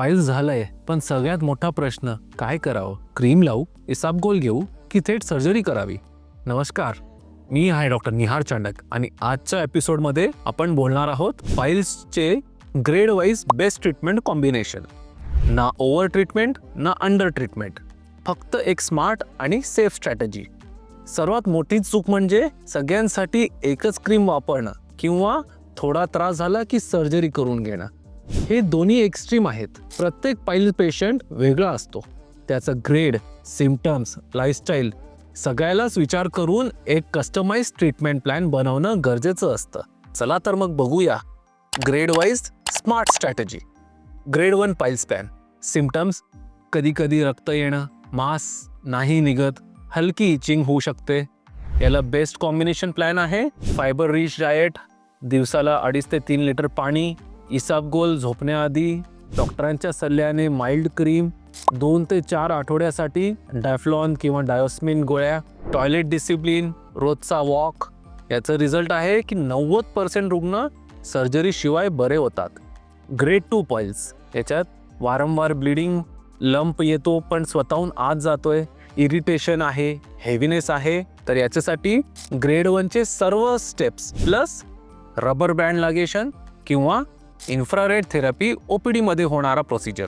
File झालंय पण सगळ्यात मोठा प्रश्न काय करावं? क्रीम लावू? इसाबगोल घेऊ? की थेट सर्जरी करावी? नमस्कार मी आहे डॉक्टर निहार चांडक आणि आजच्या एपिसोडमध्ये आपण बोलणार आहोत फाईल्सचे grade wise best treatment combination. ना ओव्हर ट्रीटमेंट ना अंडर ट्रीटमेंट. फक्त एक स्मार्ट आणि सेफ स्ट्रॅटेजी. सर्वात मोठी चूक म्हणजे सगळ्यांसाठी एकच क्रीम वापरणं किंवा थोडा त्रास झाला की सर्जरी करून घेणं. हे दोन्ही एक्स्ट्रीम आहेत. प्रत्येक पाईल पेशंट वेगळा असतो. त्याचं ग्रेड सिमटम्स लाईफस्टाईल सगळ्यालाच विचार करून एक कस्टमाइज ट्रीटमेंट प्लॅन बनवणं गरजेचं असतं. चला तर मग बघूया. Grade wise smart strategy. Grade one piles plan. Symptoms कधी कधी रक्त येणं मास नाही निघत हलकी इचिंग होऊ शकते. याला बेस्ट कॉम्बिनेशन प्लॅन आहे. फायबर रिच डाएट दिवसाला अडीच ते तीन लिटर पाणी इसाबगोल झोपण्याआधी डॉक्टरांच्या सल्ल्याने माइल्ड क्रीम दोन ते चार आठवड्यासाठी डायफ्लॉन किंवा डायोस्मिन गोळ्या टॉयलेट डिसिप्लिन रोजचा वॉक याचं रिझल्ट आहे की नव्वद पर्सेंट रुग्ण सर्जरीशिवाय बरे होतात. ग्रेड टू पॉइल्स याच्यात वारंवार ब्लिडिंग लंप येतो पण स्वतःहून आत जातोय इरिटेशन आहे हेवीनेस आहे तर याच्यासाठी ग्रेड वनचे सर्व steps plus rubber band ligation किंवा इन्फ्रारेड थेरपी ओ पी डीमध्ये होणारा प्रोसिजर.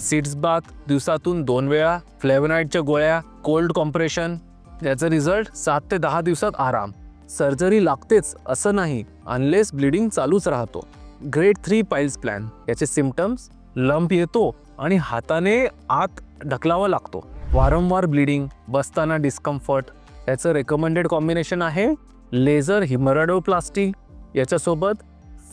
सीड्स बाथ दिवसातून दोन वेळा फ्लेवनाईडच्या गोळ्या कोल्ड कॉम्प्रेशन याचा रिझल्ट सात ते दहा दिवसात आराम. सर्जरी लागतेच असं नाही अनलेस ब्लिडिंग चालूच राहतो. ग्रेड थ्री पाईल्स प्लॅन याचे सिमटम्स लंप येतो आणि हाताने आत ढकलावा लागतो. वारंवार ब्लिडिंग बसताना डिस्कम्फर्ट याचं रेकमेंडेड कॉम्बिनेशन आहे लेझर हिमराडोप्लास्टी याच्यासोबत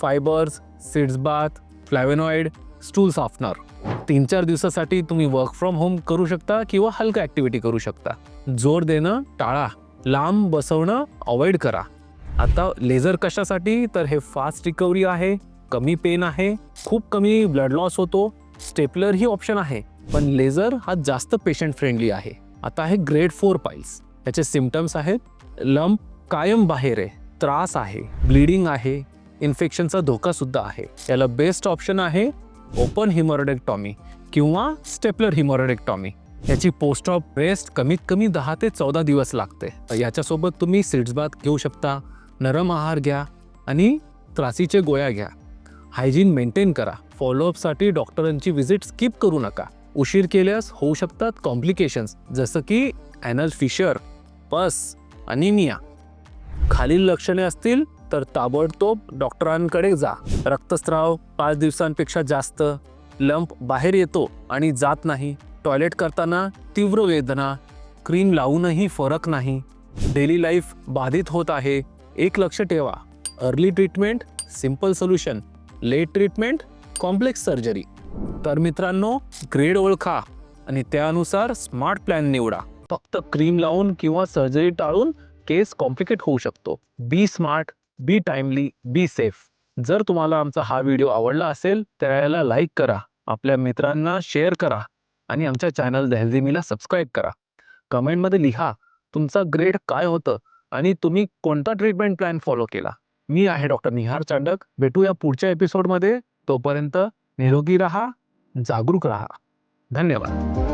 fibres sitz bath flavonoid stool softener तीन चार दिवसासाठी तुम्ही वर्क फ्रॉम होम करू शकता किंवा हलका ॲक्टिव्हिटी करू शकता. जोर देणं टाळा. लांब बसवणं अवॉइड करा. आता लेझर कशासाठी? तर हे फास्ट रिकव्हरी आहे कमी पेन आहे खूप कमी ब्लड लॉस होतो. स्टेपलर ही ऑप्शन आहे पण लेझर हा जास्त पेशंट फ्रेंडली आहे. आता आहे ग्रेड फोर पाईल्स त्याचे सिमटम्स आहेत लंप कायम बाहेर आहे त्रास आहे ब्लिडिंग आहे इन्फेक्शनचा धोका सुद्धा आहे. याला बेस्ट ऑप्शन आहे ओपन हिमोरेडेक्टॉमी किंवा स्टेपलर हिमोरेडेक्टॉमी. याची पोस्ट ऑफ रेस्ट कमीत कमी दहा ते चौदा दिवस लागते. याच्यासोबत तुम्ही सीड्स बाथ घेऊ शकता नरम आहार घ्या आणि त्रासीचे गोळ्या घ्या. हायजीन मेंटेन करा. फॉलोअपसाठी डॉक्टरांची व्हिजिट स्किप करू नका. उशीर केल्यास होऊ शकतात कॉम्प्लिकेशन्स जसं की ॲनल फिशर पस अनिमिया. खालील लक्षणे असतील तर ताबडतोब डॉक्टरांकडे जा. रक्तस्राव पाच दिवसांपेक्षा जास्त. लंप बाहेर येतो आणि जात नाही. टॉयलेट करताना तीव्र वेदना. क्रीम लावूनही फरक नाही. डेली लाईफ बाधित होत आहे. एक लक्ष ठेवा. Early treatment simple solution. Late treatment complex surgery. तर मित्रांनो ग्रेड ओळखा आणि त्यानुसार स्मार्ट प्लॅन निवडा. फक्त क्रीम लावून किंवा सर्जरी टाळून केस कॉम्प्लिकेट होऊ शकतो. Be smart. Be timely be safe जर तुम्हाला आमचा हा व्हिडिओ आवडला असेल तर याला लाईक करा आपल्या मित्रांना शेअर करा आणि आमच्या चॅनल दहलझिमीला सबस्क्राईब करा. कमेंटमध्ये लिहा तुमचा ग्रेड काय होतं आणि तुम्ही कोणता ट्रीटमेंट प्लॅन फॉलो केला. मी आहे डॉक्टर निहार चांडक. भेटूया पुढच्या एपिसोडमध्ये तोपर्यंत निरोगी राहा जागरूक राहा. धन्यवाद.